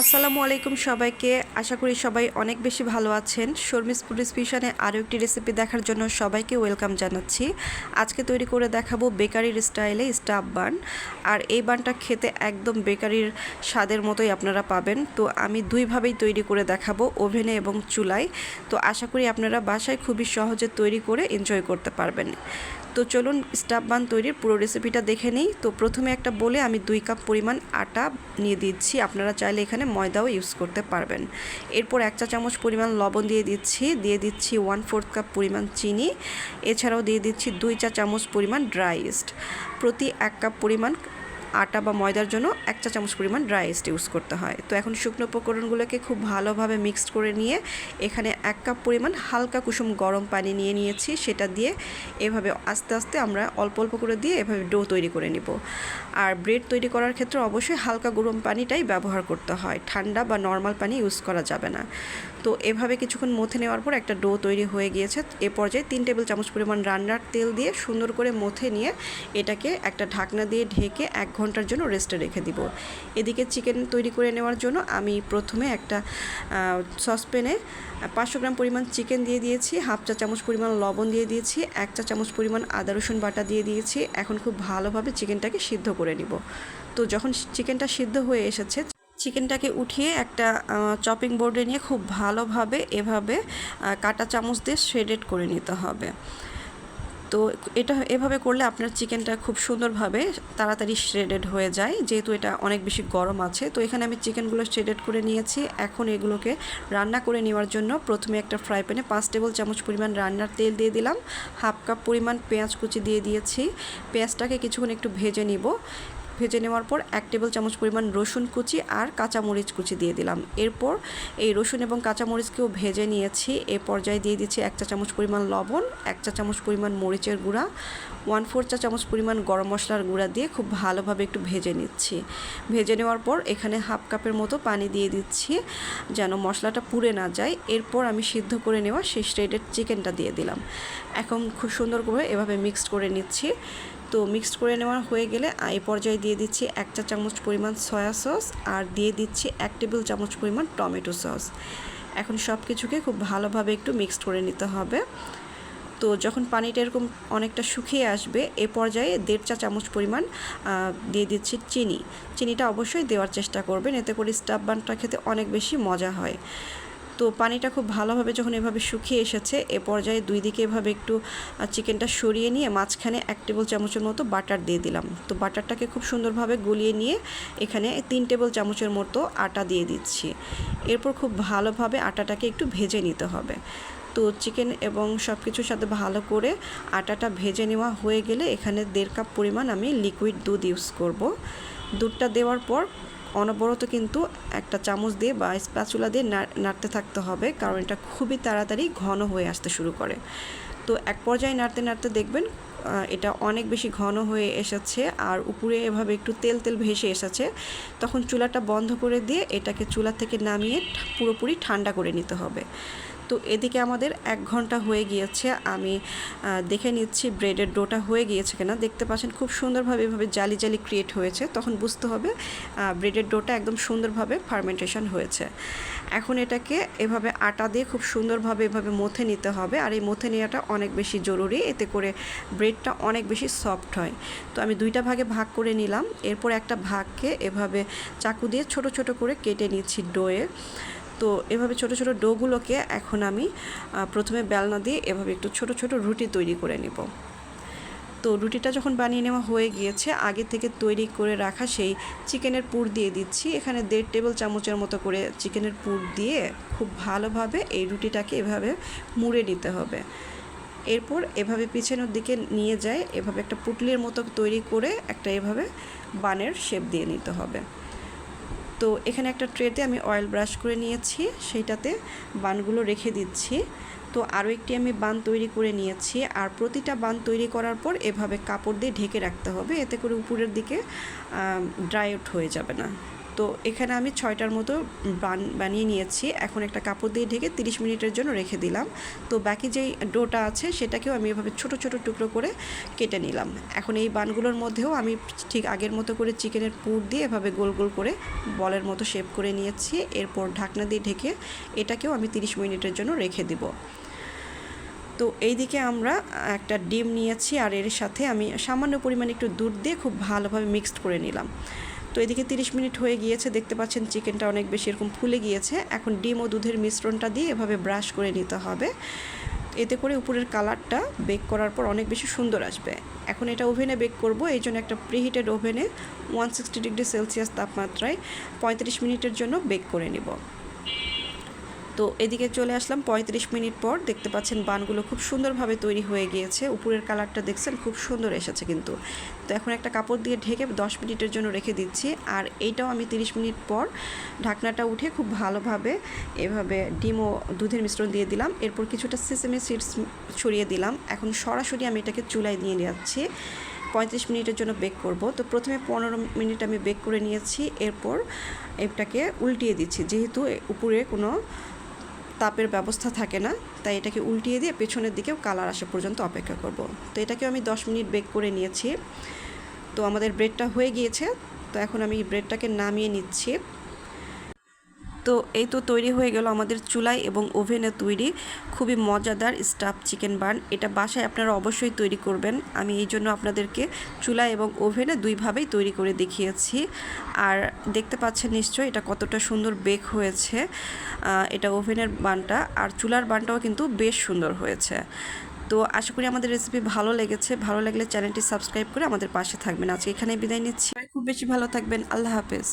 আসসালামু আলাইকুম সবাইকে। আশা করি সবাই অনেক বেশি ভালো আছেন। শর্মিস পুলিশ ফিশনে আরও একটি রেসিপি দেখার জন্য সবাইকে ওয়েলকাম জানাচ্ছি। আজকে তৈরি করে দেখাবো বেকারির স্টাইলে স্টাফ বান আর এই বানটা খেতে একদম বেকারির স্বাদের মতোই আপনারা পাবেন। তো আমি দুইভাবেই তৈরি করে দেখাবো ওভেনে এবং চুলায়। তো আশা করি আপনারা বাসায় খুবই সহজে তৈরি করে এনজয় করতে পারবেন। তো চলুন স্টাফ বান তৈরির পুরো রেসিপিটা দেখে নিই। তো প্রথমে একটা বলে আমি দুই কাপ পরিমাণ আটা নিয়ে দিচ্ছি। আপনারা চাইলে এখানে ময়দাও ইউজ করতে পারবেন। এরপর এক চা চামচ পরিমাণ লবণ দিয়ে দিচ্ছি। দিয়ে দিচ্ছি ওয়ান ফোর্থ কাপ পরিমাণ চিনি। এছাড়াও দিয়ে দিচ্ছি দুই চা চামচ পরিমাণ ড্রাই ইস্ট প্রতি এক কাপ পরিমাণ আটা বা ময়দার জন্য এক চা চামচ পরিমাণ ড্রাই ইস্ট ইউজ করতে হয়। তো এখন শুকনো উপকরণগুলোকে খুব ভালোভাবে মিক্সড করে নিয়ে এখানে এক কাপ পরিমাণ হালকা কুসুম গরম পানি নিয়ে নিয়েছি। সেটা দিয়ে এভাবে আস্তে আস্তে আমরা অল্প অল্প করে দিয়ে এভাবে ডো তৈরি করে নিব। আর ব্রেড তৈরি করার ক্ষেত্রে অবশ্যই হালকা গরম পানিটাই ব্যবহার করতে হয়। ঠান্ডা বা নর্মাল পানি ইউজ করা যাবে না। তো এভাবে কিছুক্ষণ মথে নেওয়ার পর একটা ডো তৈরি হয়ে গিয়েছে। এ পর্যায়ে তিন টেবিল চামচ পরিমাণ রান্নার তেল দিয়ে সুন্দর করে মথে নিয়ে এটাকে একটা ঢাকনা দিয়ে ঢেকে এক ঘণ্টার জন্য রেস্টে রেখে দিব। এদিকে চিকেন তৈরি করে নেওয়ার জন্য আমি প্রথমে একটা সসপ্যানে পাঁচশো গ্রাম পরিমাণ চিকেন দিয়ে দিয়েছি, হাফ চা চামচ পরিমাণ লবণ দিয়ে দিয়েছি, এক চা চামচ পরিমাণ আদা রসুন বাটা দিয়ে দিয়েছি। এখন খুব ভালোভাবে চিকেনটাকে সিদ্ধ করে নিব। তো যখন চিকেনটা সিদ্ধ হয়ে এসেছে চিকেনটাকে উঠিয়ে একটা চপিং বোর্ডে নিয়ে খুব ভালোভাবে এভাবে কাটা চামচ দিয়ে শ্রেডেড করে নিতে হবে। তো এটা এভাবে করলে আপনার চিকেনটা খুব সুন্দরভাবে তাড়াতাড়ি শ্রেডেড হয়ে যায়। যেহেতু এটা অনেক বেশি গরম আছে, তো এখানে আমি চিকেনগুলো শ্রেডেড করে নিয়েছি। এখন এগুলোকে রান্না করে নেওয়ার জন্য প্রথমে একটা ফ্রাই প্যানে পাঁচ টেবিল চামচ পরিমাণ রান্নার তেল দিয়ে দিলাম। হাফ কাপ পরিমাণ পেঁয়াজ কুচি দিয়ে দিয়েছি। পেঁয়াজটাকে কিছুক্ষণ একটু ভেজে নিব। ভেজে নেওয়ার পর এক টেবিল চামচ পরিমাণ রসুন কুচি আর কাঁচামরিচ কুচি দিয়ে দিলাম। এরপর এই রসুন এবং কাঁচামরিচকেও ভেজে নিয়েছি। এ পর্যায়ে দিয়ে দিচ্ছি এক চা চামচ পরিমাণ লবণ, এক চা চামচ পরিমাণ মরিচের গুঁড়া, ওয়ান ফোর চা চামচ পরিমাণ গরম মশলার গুঁড়া দিয়ে খুব ভালোভাবে একটু ভেজে নিচ্ছি। ভেজে নেওয়ার পর এখানে হাফ কাপের মতো পানি দিয়ে দিচ্ছি যেন মশলাটা পুড়ে না যায়। এরপর আমি সিদ্ধ করে নেওয়া সেই স্ট্রেডেড চিকেনটা দিয়ে দিলাম। এখন খুব সুন্দর করে এভাবে মিক্সড করে নিচ্ছি। তো মিক্সড করে নেওয়া হয়ে গেলে এই পর্যায়ে দিয়ে দিচ্ছি এক চা চামচ পরিমাণ সয়া সস আর দিয়ে দিচ্ছি এক টেবিল চামচ পরিমাণ টমেটো সস এখন সব কিছুকে খুব ভালোভাবে একটু মিক্সড করে নিতে হবে। তো যখন পানিটা এরকম অনেকটা শুকিয়ে আসবে, এ পর্যায়ে দেড় চা চামচ পরিমাণ দিয়ে দিচ্ছি চিনি। চিনিটা অবশ্যই দেওয়ার চেষ্টা করবেন, এতে করে স্টাফ বানটা খেতে অনেক বেশি মজা হয়। তো পানিটা খুব ভালোভাবে যখন এভাবে শুকিয়ে এসেছে, এ পর্যায়ে দুই দিকে এভাবে একটু চিকেনটা সরিয়ে নিয়ে মাঝখানে এক টেবিল চামচের মতো বাটার দিয়ে দিলাম। তো বাটারটাকে খুব সুন্দরভাবে গলিয়ে নিয়ে এখানে তিন টেবিল চামচের মতো আটা দিয়ে দিচ্ছি। এরপর খুব ভালোভাবে আটাটাকে একটু ভেজে নিতে হবে। তো চিকেন এবং সব কিছুর সাথে ভালো করে আটাটা ভেজে নেওয়া হয়ে গেলে এখানে দেড় কাপ পরিমাণ আমি লিকুইড দুধ ইউজ করব। দুধটা দেওয়ার পর অনবরত কিন্তু একটা চামচ দিয়ে বা স্প্যাচুলা দিয়ে নাড়তে থাকতে হবে, কারণ এটা খুবই তাড়াতাড়ি ঘন হয়ে আসতে শুরু করে। তো এক পর্যায়ে নাড়তে নাড়তে দেখবেন এটা অনেক বেশি ঘন হয়ে এসেছে আর উপরে এভাবে একটু তেল তেল ভেসে এসেছে। তখন চুলাটা বন্ধ করে দিয়ে এটাকে চুলা থেকে নামিয়ে পুরোপুরি ঠান্ডা করে নিতে হবে। তো এদিকে আমাদের এক ঘণ্টা হয়ে গিয়েছে। আমি দেখে নিচ্ছি ব্রেডের ডোটা হয়ে গিয়েছে কিনা। দেখতে পাচ্ছেন খুব সুন্দরভাবে এভাবে জালি জালি ক্রিয়েট হয়েছে। তখন বুঝতে হবে ব্রেডের ডোটা একদম সুন্দরভাবে ফার্মেন্টেশন হয়েছে। এখন এটাকে এভাবে আটা দিয়ে খুব সুন্দরভাবে এভাবে মথে নিতে হবে। আর এই মথে নেওয়াটা অনেক বেশি জরুরি। এতে করে ব্রেডটা অনেক বেশি সফট হয়। তো আমি দুইটা ভাগে ভাগ করে নিলাম। এরপর একটা ভাগকে এভাবে চাকু দিয়ে ছোট ছোট করে কেটে নিচ্ছি ডোয়ে তো এভাবে ছোট ছোট ডোগুলোকে এখন আমি প্রথমে বেলনা দিয়ে এভাবে একটু ছোট ছোট রুটি তৈরি করে নিব। তো রুটিটা যখন বানিয়ে নেওয়া হয়ে গিয়েছে, আগে থেকে তৈরি করে রাখা সেই চিকেনের পুর দিয়ে দিচ্ছি। এখানে দেড় টেবিল চামচের মতো করে চিকেনের পুর দিয়ে খুব ভালোভাবে এই রুটিটাকে এভাবে মুড়ে নিতে হবে। এরপর এভাবে পিছনের দিকে নিয়ে যায় এভাবে একটা পুটলির মতো তৈরি করে একটা এভাবে বানের শেপ দিয়ে নিতে হবে। তো এখানে একটা ট্রেতে আমি অয়েল ব্রাশ করে নিয়েছি, সেইটাতে বানগুলো রেখে দিচ্ছি। তো আরও একটি আমি বান তৈরি করে নিয়েছি, আর প্রতিটা বান তৈরি করার পর এভাবে কাপড় দিয়ে ঢেকে রাখতে হবে, এতে করে উপরের দিকে ড্রাই আউট হয়ে যাবে না। তো এখানে আমি ছয়টার মতো বান, বানিয়ে নিয়েছি। এখন একটা কাপড় দিয়ে ঢেকে তিরিশ মিনিটের জন্য রেখে দিলাম। তো বাকি যেই ডোটা আছে সেটাকেও আমি এভাবে ছোট ছোট টুকরো করে কেটে নিলাম। এখন এই বানগুলোর মধ্যেও আমি ঠিক আগের মতো করে চিকেনের পুর দিয়ে এভাবে গোল গোল করে বলের মতো শেপ করে নিয়েছি। এরপর ঢাকনা দিয়ে ঢেকে এটাকেও আমি তিরিশ মিনিটের জন্য রেখে দিব। তো এইদিকে আমরা একটা ডিম নিয়েছি আর এর সাথে আমি সামান্য পরিমাণে একটু দুধ দিয়ে খুব ভালোভাবে মিক্সড করে নিলাম। তো এদিকে 30 মিনিট হয়ে গিয়েছে, দেখতে পাচ্ছেন চিকেনটা অনেক বেশি এরকম ফুলে গিয়েছে। এখন ডিম ও দুধের মিশ্রণটা দিয়ে এভাবে ব্রাশ করে নিতে হবে। এতে করে উপরের কালারটা বেক করার পর অনেক বেশি সুন্দর আসবে। এখন এটা ওভেনে বেক করব, এই জন্য একটা প্রিহিটেড ওভেনে ওয়ান সিক্সটি ডিগ্রি সেলসিয়াস তাপমাত্রায় পঁয়ত্রিশ মিনিটের জন্য বেক করে নিব। তো এদিকে চলে আসলাম। পঁয়ত্রিশ মিনিট পর দেখতে পাচ্ছেন বানগুলো খুব সুন্দরভাবে তৈরি হয়ে গিয়েছে। উপরের কালারটা দেখছেন খুব সুন্দর এসেছে কিন্তু। তো এখন একটা কাপড় দিয়ে ঢেকে দশ মিনিটের জন্য রেখে দিচ্ছি। আর এইটাও আমি তিরিশ মিনিট পর ঢাকনাটা উঠে খুব ভালোভাবে এভাবে ডিম দুধের মিশ্রণ দিয়ে দিলাম। এরপর কিছুটা সিসেমি সিডস ছড়িয়ে দিলাম। এখন সরাসরি আমি এটাকে চুলায় নিয়ে যাচ্ছি পঁয়ত্রিশ মিনিটের জন্য বেক করব। তো প্রথমে পনেরো মিনিট আমি বেক করে নিয়েছি। এরপর এটাকে উল্টিয়ে দিচ্ছি। যেহেতু উপরে কোনো তাপের ব্যবস্থা থাকে না, তাই এটাকে উল্টিয়ে দিয়ে পেছনের দিকেও কালার আসা পর্যন্ত অপেক্ষা করব। তো এটাকেও আমি দশ মিনিট বেক করে নিয়েছি। তো আমাদের ব্রেডটা হয়ে গিয়েছে। তো এখন আমি ব্রেডটাকে নামিয়ে নিচ্ছি। তো এই তো তৈরি হয়ে গেল আমাদের চুলায় এবং ওভেনে তৈরি। খুবই মজাদার স্টাফ চিকেন বার্ন এটা বাসায় আপনারা অবশ্যই তৈরি করবেন। আমি এই জন্য আপনাদেরকে চুলায় এবং ওভেনে দুইভাবেই তৈরি করে দেখিয়েছি। আর দেখতে পাচ্ছেন নিশ্চয়ই এটা কতটা সুন্দর বেক হয়েছে। এটা ওভেনের বানটা। আর চুলার বানটাও কিন্তু বেশ সুন্দর হয়েছে। তো আশা করি আমাদের রেসিপি ভালো লেগেছে। ভালো লাগলে চ্যানেলটি সাবস্ক্রাইব করে আমাদের পাশে থাকবেন। আজকে এখানে বিদায় নিচ্ছি। খুব বেশি ভালো থাকবেন। আল্লাহ হাফেজ।